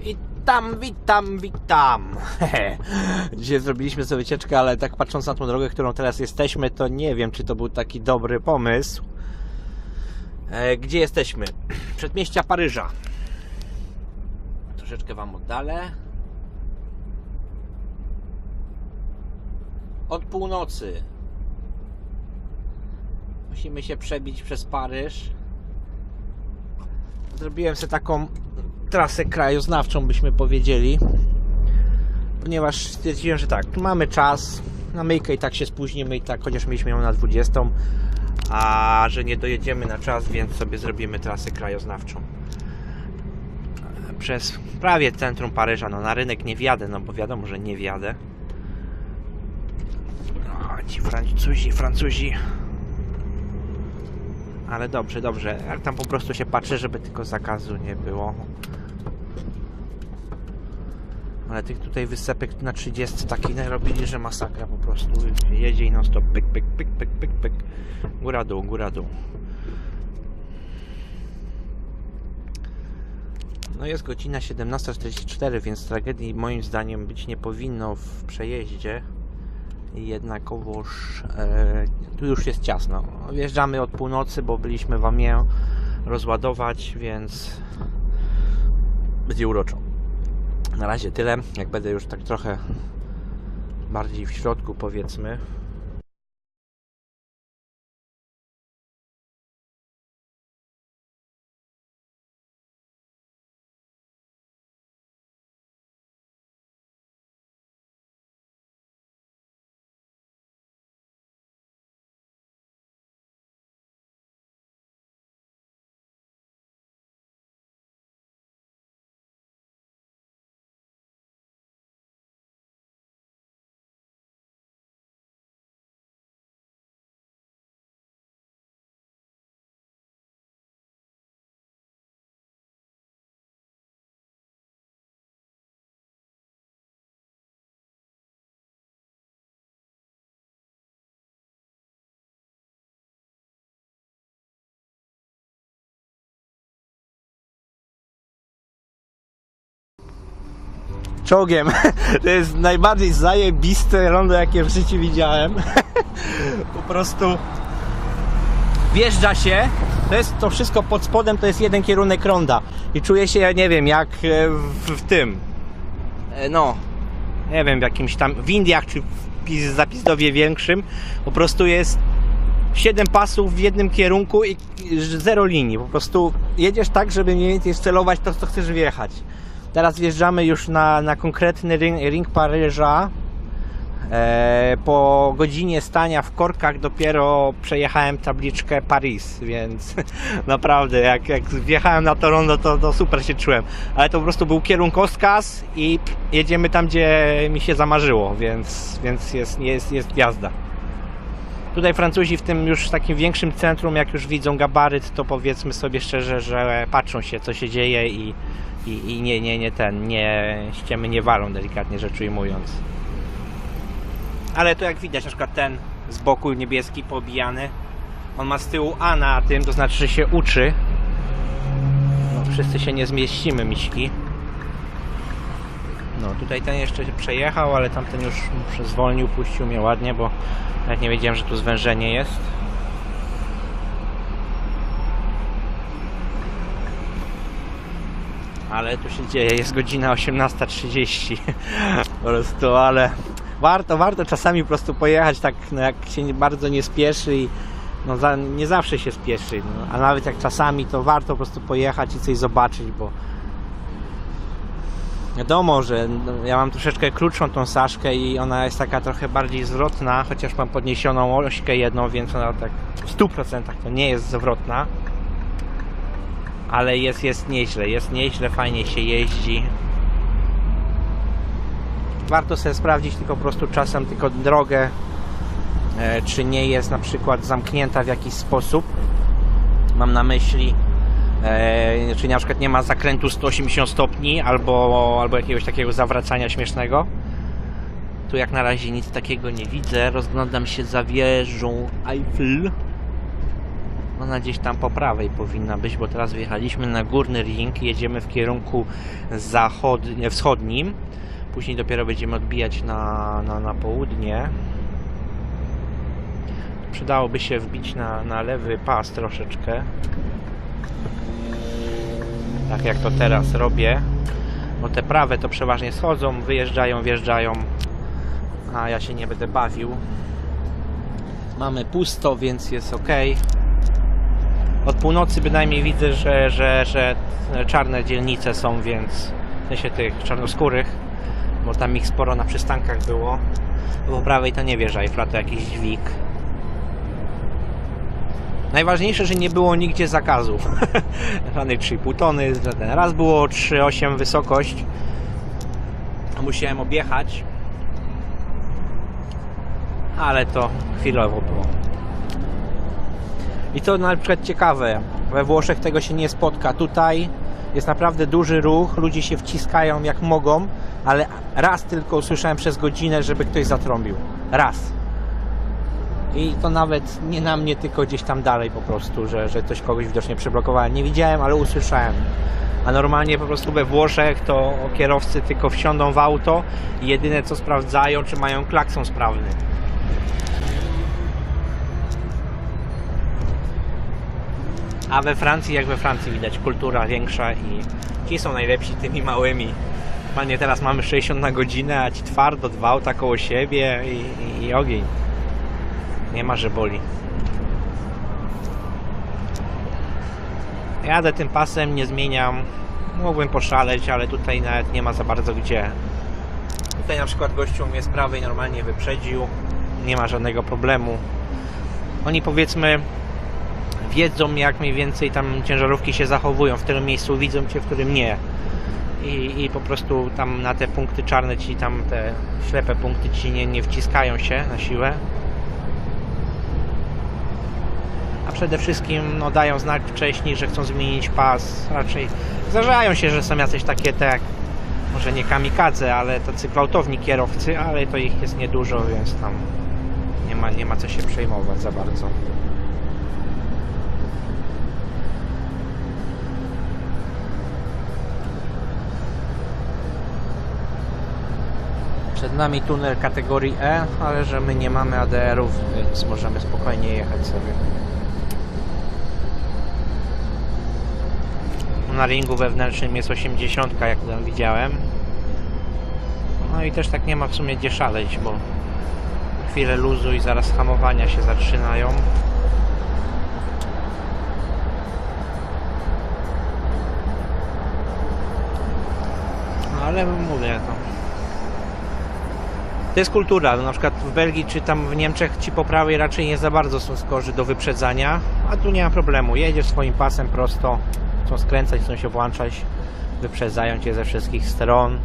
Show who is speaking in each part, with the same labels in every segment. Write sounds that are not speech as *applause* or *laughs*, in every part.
Speaker 1: Witam, witam, witam. *laughs* Dzisiaj zrobiliśmy sobie wycieczkę, ale tak patrząc na tą drogę, którą teraz jesteśmy, to nie wiem, czy to był taki dobry pomysł. E, Gdzie jesteśmy? *clears throat* Przedmieścia Paryża. Troszeczkę Wam oddalę. Od północy. Musimy się przebić przez Paryż. Zrobiłem sobie taką trasę krajoznawczą, byśmy powiedzieli. Ponieważ stwierdziłem, że tak, mamy czas. Na myjkę i tak się spóźnimy i tak, chociaż mieliśmy ją na 20, a że nie dojedziemy na czas, więc sobie zrobimy trasę krajoznawczą. Przez prawie centrum Paryża, no na rynek nie wjadę, no bo wiadomo, że nie wjadę. O, ci Francuzi, Francuzi. Ale dobrze, dobrze. Jak tam po prostu się patrzę, żeby tylko zakazu nie było. Ale tych tutaj wysepek na 30 taki narobili, że masakra po prostu. Jedzie i non stop pyk, pyk, pyk, pyk, pyk, pyk. Góra dół, góra dół. No jest godzina 17.44, więc tragedii moim zdaniem być nie powinno w przejeździe. Jednakowoż e, tu już jest ciasno. Wjeżdżamy od północy, bo byliśmy w Amiens rozładować, więc będzie uroczo. Na razie tyle. Jak będę już tak trochę bardziej w środku, powiedzmy. Czołgiem. *laughs* To jest najbardziej zajebiste rondo, jakie w życiu widziałem. *laughs* Po prostu wjeżdża się. To jest to wszystko pod spodem, to jest jeden kierunek ronda. I czuję się, ja nie wiem, jak e, w, w tym. E, No, nie wiem, w jakimś tam w Indiach czy w Zapizdowie większym. Po prostu jest 7 pasów w jednym kierunku i zero linii. Po prostu jedziesz tak, żeby mniej więcej celować to, co chcesz wjechać. Teraz wjeżdżamy już na, na konkretny ring, ring Paryża. E, po godzinie stania w korkach dopiero przejechałem tabliczkę Paris, więc *laughs* naprawdę jak, jak wjechałem na to rondo, to, to super się czułem. Ale to po prostu był kierunkowskaz i jedziemy tam, gdzie mi się zamarzyło, więc, więc jest, jest, jest jazda. Tutaj Francuzi w tym już takim większym centrum, jak już widzą gabaryt, to powiedzmy sobie szczerze, że patrzą się co się dzieje i, i, i nie, nie, nie ten, nie ściemy nie walą delikatnie rzecz ujmując. Ale to jak widać, na przykład ten z boku niebieski pobijany, on ma z tyłu A na tym, to znaczy, że się uczy. No, wszyscy się nie zmieścimy, miśki. No, tutaj ten jeszcze się przejechał, ale tamten już zwolnił, puścił mnie ładnie, bo nawet nie wiedziałem, że tu zwężenie jest. Ale tu się dzieje, jest godzina 18.30 po prostu, ale warto, warto czasami po prostu pojechać tak, no jak się bardzo nie spieszy i no za, nie zawsze się spieszy, no, a nawet jak czasami to warto po prostu pojechać i coś zobaczyć, bo Wiadomo, że no, ja mam troszeczkę krótszą tą Saszkę i ona jest taka trochę bardziej zwrotna, chociaż mam podniesioną ośkę jedną, więc ona tak w 100% to nie jest zwrotna. Ale jest, jest nieźle, jest nieźle, fajnie się jeździ. Warto sobie sprawdzić tylko po prostu czasem tylko drogę, e, czy nie jest na przykład zamknięta w jakiś sposób. Mam na myśli e, czy na przykład nie ma zakrętu 180 stopni albo, albo jakiegoś takiego zawracania śmiesznego. Tu jak na razie nic takiego nie widzę. Rozglądam się za wieżą Eiffel. No Ona gdzieś tam po prawej powinna być, bo teraz wyjechaliśmy na górny ring, jedziemy w kierunku zachodni, wschodnim. Później dopiero będziemy odbijać na, na, na południe. Przydałoby się wbić na, na lewy pas troszeczkę. Tak jak to teraz robię. Bo te prawe to przeważnie schodzą, wyjeżdżają, wjeżdżają. A ja się nie będę bawił. Mamy pusto, więc jest ok. Od północy bynajmniej widzę, że, że, że czarne dzielnice są, więc w sensie tych czarnoskórych, bo tam ich sporo na przystankach było. Po prawej to nie wieża i to jakiś dźwig. Najważniejsze, że nie było nigdzie zakazów. *laughs* Żadnej 3,5 tony, żaden. Raz było 3,8 wysokość. Musiałem objechać. Ale to chwilowo było. I to na przykład ciekawe. We Włoszech tego się nie spotka. Tutaj jest naprawdę duży ruch, ludzie się wciskają jak mogą, ale raz tylko usłyszałem przez godzinę, żeby ktoś zatrąbił. Raz. I to nawet nie na mnie, tylko gdzieś tam dalej po prostu, że, że ktoś kogoś widocznie przyblokował. Nie widziałem, ale usłyszałem. A normalnie po prostu we Włoszech to kierowcy tylko wsiądą w auto i jedyne co sprawdzają, czy mają klakson sprawny. A we Francji, jak we Francji widać, kultura większa i ci są najlepsi tymi małymi. Panie, teraz mamy 60 na godzinę, a ci twardo, dwa auta koło siebie i, i, i ogień. Nie ma, że boli. Jadę tym pasem, nie zmieniam. Mógłbym poszaleć, ale tutaj nawet nie ma za bardzo gdzie. Tutaj na przykład gościu mnie z prawej normalnie wyprzedził. Nie ma żadnego problemu. Oni powiedzmy wiedzą jak mniej więcej tam ciężarówki się zachowują, w którym miejscu widzą cię, w którym nie. I, i po prostu tam na te punkty czarne ci tam te ślepe punkty ci nie, nie wciskają się na siłę. A przede wszystkim no, dają znak wcześniej, że chcą zmienić pas. Raczej zdarzają się, że są jacyś takie te jak może nie kamikadze, ale tacy gwałtowni kierowcy, ale to ich jest niedużo, więc tam nie ma, nie ma co się przejmować za bardzo. Przed nami tunel kategorii E, ale że my nie mamy ADR-ów, więc możemy spokojnie jechać sobie. Na ringu wewnętrznym jest 80, jak tam widziałem. No i też tak nie ma w sumie gdzie szaleć, bo chwilę luzu i zaraz hamowania się zaczynają. No ale mówię to. To jest kultura. Na przykład w Belgii czy tam w Niemczech ci po prawej raczej nie za bardzo są skorzy do wyprzedzania, a tu nie ma problemu. Jedziesz swoim pasem prosto, chcą skręcać, chcą się włączać, wyprzedzają cię ze wszystkich stron.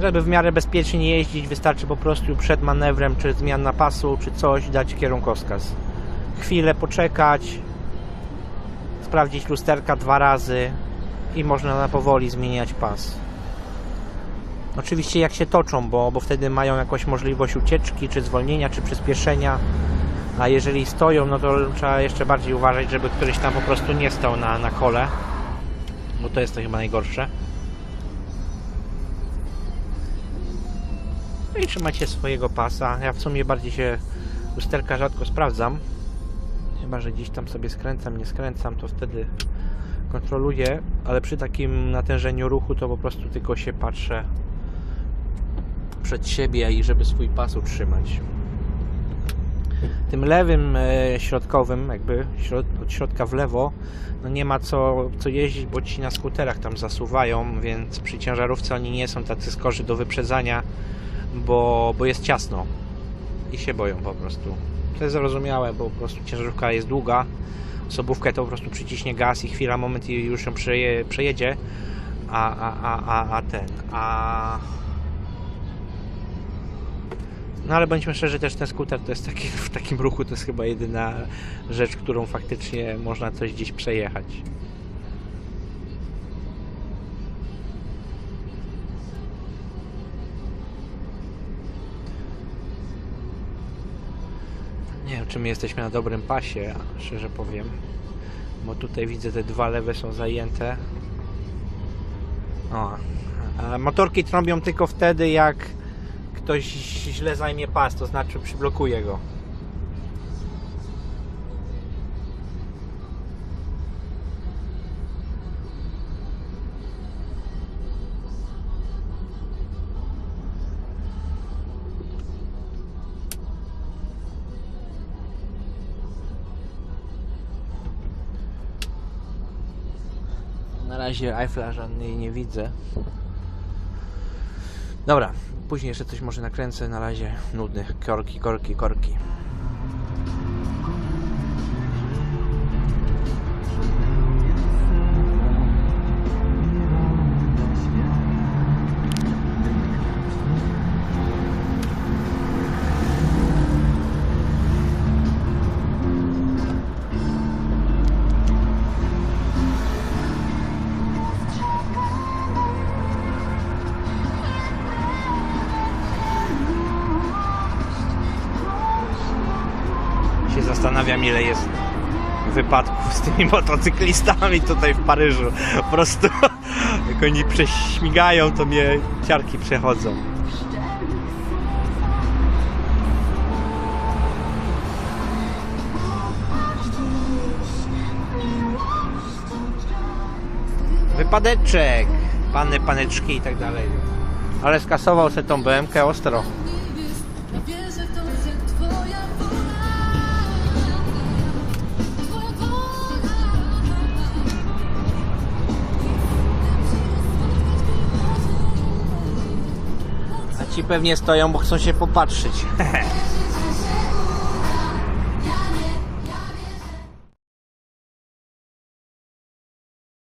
Speaker 1: Żeby w miarę bezpiecznie jeździć, wystarczy po prostu przed manewrem, czy zmiana pasu, czy coś, dać kierunkowskaz. Chwilę poczekać, sprawdzić lusterka dwa razy i można na powoli zmieniać pas. Oczywiście jak się toczą, bo, bo wtedy mają jakąś możliwość ucieczki, czy zwolnienia, czy przyspieszenia. A jeżeli stoją, no to trzeba jeszcze bardziej uważać, żeby któryś tam po prostu nie stał na, na kole. Bo to jest to chyba najgorsze. No i trzymajcie swojego pasa. Ja w sumie bardziej się lusterka rzadko sprawdzam. Chyba, że gdzieś tam sobie skręcam, nie skręcam, to wtedy kontroluję, ale przy takim natężeniu ruchu to po prostu tylko się patrzę przed siebie i żeby swój pas utrzymać. Tym lewym e, środkowym, jakby od środka w lewo, no nie ma co, co jeździć, bo ci na skuterach tam zasuwają, więc przy ciężarówce oni nie są tacy skorzy do wyprzedzania, bo, bo jest ciasno i się boją po prostu. To jest zrozumiałe, bo po prostu ciężarówka jest długa, osobówkę to po prostu przyciśnie gaz i chwila, moment i już ją przeje, przejedzie, a, a, a, a, a ten, a no ale bądźmy szczerzy, też ten skuter to jest taki, *laughs* w takim ruchu to jest chyba jedyna rzecz, którą faktycznie można coś gdzieś przejechać. Nie wiem, czy my jesteśmy na dobrym pasie, szczerze powiem. Bo tutaj widzę, te dwa lewe są zajęte. O, motorki trąbią tylko wtedy, jak ktoś źle zajmie pas, to znaczy przyblokuje go. Na razie Eiffla żadnej nie widzę. Dobra, później jeszcze coś może nakręcę. Na razie nudny. Korki, korki, korki. Zastanawiam ile jest wypadków z tymi *laughs* motocyklistami tutaj w Paryżu. Po prostu *laughs* jak oni prześmigają, to mnie ciarki przechodzą. Wypadeczek, pany, paneczki i tak dalej. Ale skasował se tą BMK ostro. Pewnie stoją, bo chcą się popatrzeć. *laughs*